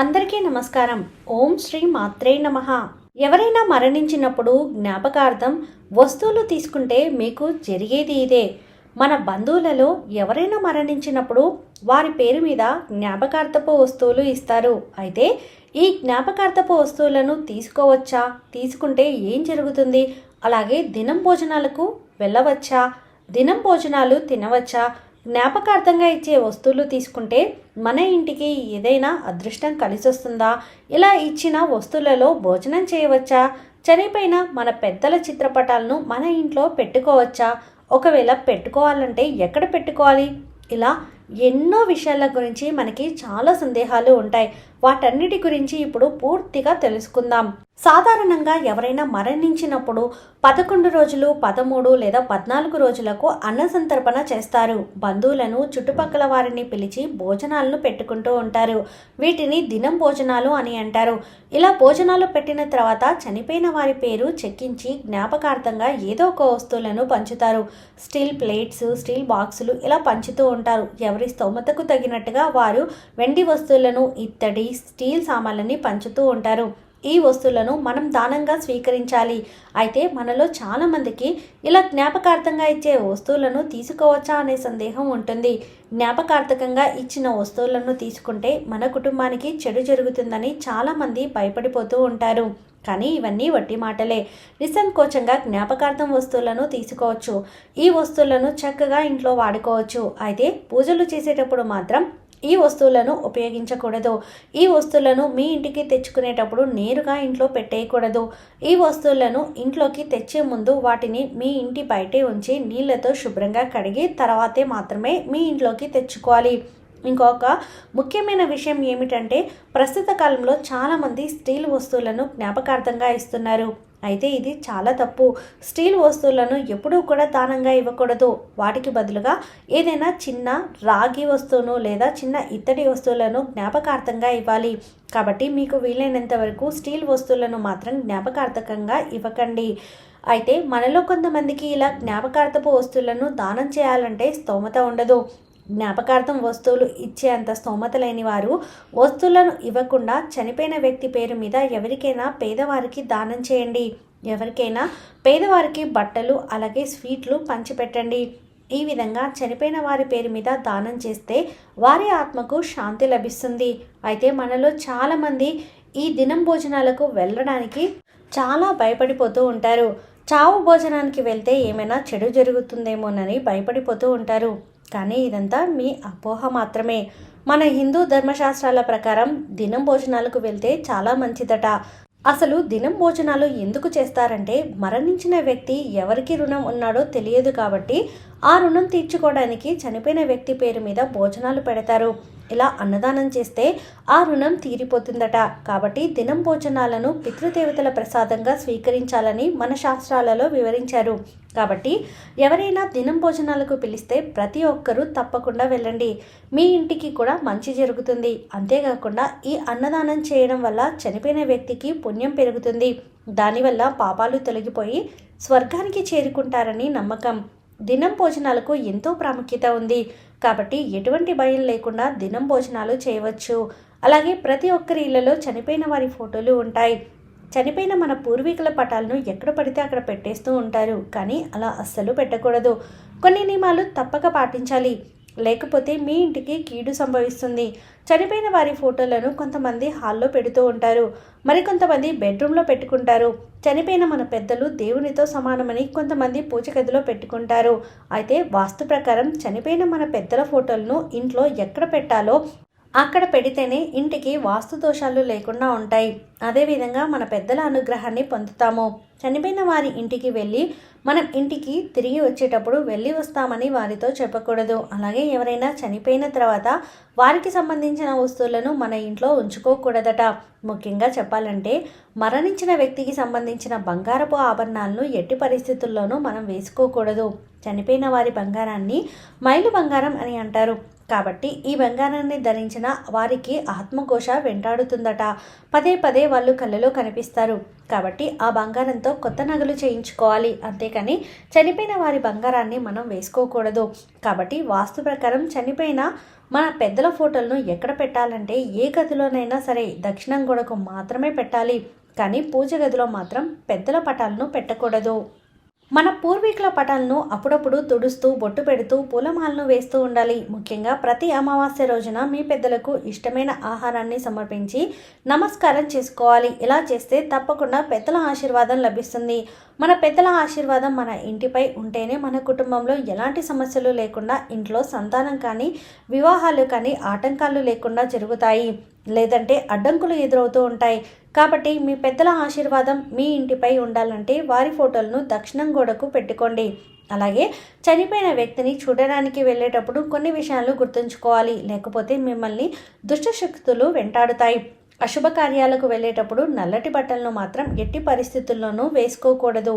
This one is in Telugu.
అందరికీ నమస్కారం. ఓం శ్రీ మాత్రే నమ. ఎవరైనా మరణించినప్పుడు జ్ఞాపకార్థం వస్తువులు తీసుకుంటే మీకు జరిగేది ఇదే. మన బంధువులలో ఎవరైనా మరణించినప్పుడు వారి పేరు మీద జ్ఞాపకార్థపు వస్తువులు ఇస్తారు. అయితే ఈ జ్ఞాపకార్థపు వస్తువులను తీసుకోవచ్చా? తీసుకుంటే ఏం జరుగుతుంది? అలాగే దినం భోజనాలకు వెళ్ళవచ్చా? దినం భోజనాలు తినవచ్చా? జ్ఞాపకార్థంగా ఇచ్చే వస్తువులు తీసుకుంటే మన ఇంటికి ఏదైనా అదృష్టం కలిసొస్తుందా? ఇలా ఇచ్చిన వస్తువులలో భోజనం చేయవచ్చా? చనిపోయిన మన పెద్దల చిత్రపటాలను మన ఇంట్లో పెట్టుకోవచ్చా? ఒకవేళ పెట్టుకోవాలంటే ఎక్కడ పెట్టుకోవాలి? ఇలా ఎన్నో విషయాల గురించి మనకి చాలా సందేహాలు ఉంటాయి. వాటన్నిటి గురించి ఇప్పుడు పూర్తిగా తెలుసుకుందాం. సాధారణంగా ఎవరైనా మరణించినప్పుడు పదకొండు రోజులు పదమూడు లేదా పద్నాలుగు రోజులకు అన్నసంతర్పణ చేస్తారు. బంధువులను చుట్టుపక్కల వారిని పిలిచి భోజనాలను పెట్టుకుంటూ ఉంటారు. వీటిని దినం భోజనాలు అని అంటారు. ఇలా భోజనాలు పెట్టిన తర్వాత చనిపోయిన వారి పేరు చెక్కించి జ్ఞాపకార్థంగా ఏదో ఒక వస్తువులను పంచుతారు. స్టీల్ ప్లేట్స్ స్టీల్ బాక్సులు ఇలా పంచుతూ ఉంటారు. ఎవరి స్తోమతకు తగినట్టుగా వారు వెండి వస్తువులను ఇత్తడి స్టీల్ సామాన్లని పంచుతూ ఉంటారు. ఈ వస్తువులను మనం దానంగా స్వీకరించాలి. అయితే మనలో చాలామందికి ఇలా జ్ఞాపకార్థంగా ఇచ్చే వస్తువులను తీసుకోవచ్చా అనే సందేహం ఉంటుంది. జ్ఞాపకార్థకంగా ఇచ్చిన వస్తువులను తీసుకుంటే మన కుటుంబానికి చెడు జరుగుతుందని చాలామంది భయపడిపోతూ ఉంటారు. కానీ ఇవన్నీ వట్టి మాటలే. నిస్సంకోచంగా జ్ఞాపకార్థం వస్తువులను తీసుకోవచ్చు. ఈ వస్తువులను చక్కగా ఇంట్లో వాడుకోవచ్చు. అయితే పూజలు చేసేటప్పుడు మాత్రం ఈ వస్తువులను ఉపయోగించకూడదు. ఈ వస్తువులను మీ ఇంటికి తెచ్చుకునేటప్పుడు నేరుగా ఇంట్లో పెట్టేయకూడదు. ఈ వస్తువులను ఇంట్లోకి తెచ్చే ముందు వాటిని మీ ఇంటి బయటే ఉంచి నీళ్ళతో శుభ్రంగా కడిగి తర్వాతే మాత్రమే మీ ఇంట్లోకి తెచ్చుకోవాలి. ఇంకొక ముఖ్యమైన విషయం ఏమిటంటే ప్రస్తుత కాలంలో చాలామంది స్టీల్ వస్తువులను జ్ఞాపకార్థంగా ఇస్తున్నారు. అయితే ఇది చాలా తప్పు. స్టీల్ వస్తువులను ఎప్పుడూ కూడా దానంగా ఇవ్వకూడదు. వాటికి బదులుగా ఏదైనా చిన్న రాగి వస్తువును లేదా చిన్న ఇత్తడి వస్తువులను జ్ఞాపకార్థంగా ఇవ్వాలి. కాబట్టి మీకు వీలైనంత వరకు స్టీల్ వస్తువులను మాత్రం జ్ఞాపకార్థకంగా ఇవ్వకండి. అయితే మనలో కొంతమందికి ఇలా జ్ఞాపకార్థపు వస్తువులను దానం చేయాలంటే స్తోమత ఉండదు. జ్ఞాపకార్థం వస్తువులు ఇచ్చే అంత స్తోమత లేని వారు వస్తువులను ఇవ్వకుండా చనిపోయిన వ్యక్తి పేరు మీద ఎవరికైనా పేదవారికి దానం చేయండి. ఎవరికైనా పేదవారికి బట్టలు అలాగే స్వీట్లు పంచిపెట్టండి. ఈ విధంగా చనిపోయిన వారి పేరు మీద దానం చేస్తే వారి ఆత్మకు శాంతి లభిస్తుంది. అయితే మనలో చాలామంది ఈ దినం భోజనాలకు వెళ్ళడానికి చాలా భయపడిపోతూ ఉంటారు. చావు భోజనానికి వెళ్తే ఏమైనా చెడు జరుగుతుందేమోనని భయపడిపోతూ ఉంటారు. కానీ ఇదంతా మీ అపోహ మాత్రమే. మన హిందూ ధర్మశాస్త్రాల ప్రకారం దినం భోజనాలకు వెళ్తే చాలా మంచిదట. అసలు దినం భోజనాలు ఎందుకు చేస్తారంటే మరణించిన వ్యక్తి ఎవరికి రుణం ఉన్నాడో తెలియదు కాబట్టి ఆ రుణం తీర్చుకోవడానికి చనిపోయిన వ్యక్తి పేరు మీద భోజనాలు పెడతారు. ఇలా అన్నదానం చేస్తే ఆ రుణం తీరిపోతుందట. కాబట్టి దినం భోజనాలను పితృదేవతల ప్రసాదంగా స్వీకరించాలని మన శాస్త్రాలలో వివరించారు. కాబట్టి ఎవరైనా దినం భోజనాలకు పిలిస్తే ప్రతి ఒక్కరూ తప్పకుండా వెళ్ళండి. మీ ఇంటికి కూడా మంచి జరుగుతుంది. అంతేకాకుండా ఈ అన్నదానం చేయడం వల్ల చనిపోయిన వ్యక్తికి పుణ్యం పెరుగుతుంది. దానివల్ల పాపాలు తొలగిపోయి స్వర్గానికి చేరుకుంటారని నమ్మకం. దినం భోజనాలకు ఎంతో ప్రాముఖ్యత ఉంది. కాబట్టి ఎటువంటి భయం లేకుండా దినం భోజనాలు చేయవచ్చు. అలాగే ప్రతి ఒక్కరి ఇళ్ళలో చనిపోయిన వారి ఫోటోలు ఉంటాయి. చనిపోయిన మన పూర్వీకుల పటాలను ఎక్కడ పడితే అక్కడ పెట్టేస్తూ ఉంటారు. కానీ అలా అస్సలు పెట్టకూడదు. కొన్ని నియమాలు తప్పక పాటించాలి. లేకపోతే మీ ఇంటికి కీడు సంభవిస్తుంది. చనిపోయిన వారి ఫోటోలను కొంతమంది హాల్లో పెడుతూ ఉంటారు. మరికొంతమంది బెడ్రూమ్లో పెట్టుకుంటారు. చనిపోయిన మన పెద్దలు దేవునితో సమానమని కొంతమంది పూజ గదిలో పెట్టుకుంటారు. అయితే వాస్తు ప్రకారం చనిపోయిన మన పెద్దల ఫోటోలను ఇంట్లో ఎక్కడ పెట్టాలో అక్కడ పెడితేనే ఇంటికి వాస్తు దోషాలు లేకుండా ఉంటాయి. అదేవిధంగా మన పెద్దల అనుగ్రహాన్ని పొందుతాము. చనిపోయిన వారి ఇంటికి వెళ్ళి మనం ఇంటికి తిరిగి వచ్చేటప్పుడు వెళ్ళి వస్తామని వారితో చెప్పకూడదు. అలాగే ఎవరైనా చనిపోయిన తర్వాత వారికి సంబంధించిన వస్తువులను మన ఇంట్లో ఉంచుకోకూడదట. ముఖ్యంగా చెప్పాలంటే మరణించిన వ్యక్తికి సంబంధించిన బంగారపు ఆభరణాలను ఎట్టి పరిస్థితుల్లోనూ మనం వేసుకోకూడదు. చనిపోయిన వారి బంగారాన్ని మైలు బంగారం అని అంటారు. కాబట్టి ఈ బంగారాన్ని ధరించిన వారికి ఆత్మఘోష వెంటాడుతుందట. పదే పదే వాళ్ళు కళ్ళలో కనిపిస్తారు. కాబట్టి ఆ బంగారంతో కొత్త నగలు చేయించుకోవాలి. అంతేకాని చనిపోయిన వారి బంగారాన్ని మనం వేసుకోకూడదు. కాబట్టి వాస్తు ప్రకారం చనిపోయిన మన పెద్దల ఫోటోలను ఎక్కడ పెట్టాలంటే ఏ గదిలోనైనా సరే దక్షిణం గోడకు మాత్రమే పెట్టాలి. కానీ పూజ గదిలో మాత్రం పెద్దల పటాలను పెట్టకూడదు. మన పూర్వీకుల పటాలను అప్పుడప్పుడు తుడుస్తూ బొట్టు పెడుతూ పూలమాలను వేస్తూ ఉండాలి. ముఖ్యంగా ప్రతి అమావాస్య రోజున మీ పెద్దలకు ఇష్టమైన ఆహారాన్ని సమర్పించి నమస్కారం చేసుకోవాలి. ఇలా చేస్తే తప్పకుండా పెద్దల ఆశీర్వాదం లభిస్తుంది. మన పెద్దల ఆశీర్వాదం మన ఇంటిపై ఉంటేనే మన కుటుంబంలో ఎలాంటి సమస్యలు లేకుండా ఇంట్లో సంతానం కానీ వివాహాలు కానీ ఆటంకాలు లేకుండా జరుగుతాయి. లేదంటే అడ్డంకులు ఎదురవుతూ ఉంటాయి. కాబట్టి మీ పెద్దల ఆశీర్వాదం మీ ఇంటిపై ఉండాలంటే వారి ఫోటోలను దక్షిణం గోడకు పెట్టుకోండి. అలాగే చనిపోయిన వ్యక్తిని చూడడానికి వెళ్ళేటప్పుడు కొన్ని విషయాలు గుర్తుంచుకోవాలి. లేకపోతే మిమ్మల్ని దుష్టశక్తులు వెంటాడుతాయి. అశుభ కార్యాలకు వెళ్ళేటప్పుడు నల్లటి బట్టలను మాత్రం ఎట్టి పరిస్థితుల్లోనూ వేసుకోకూడదు.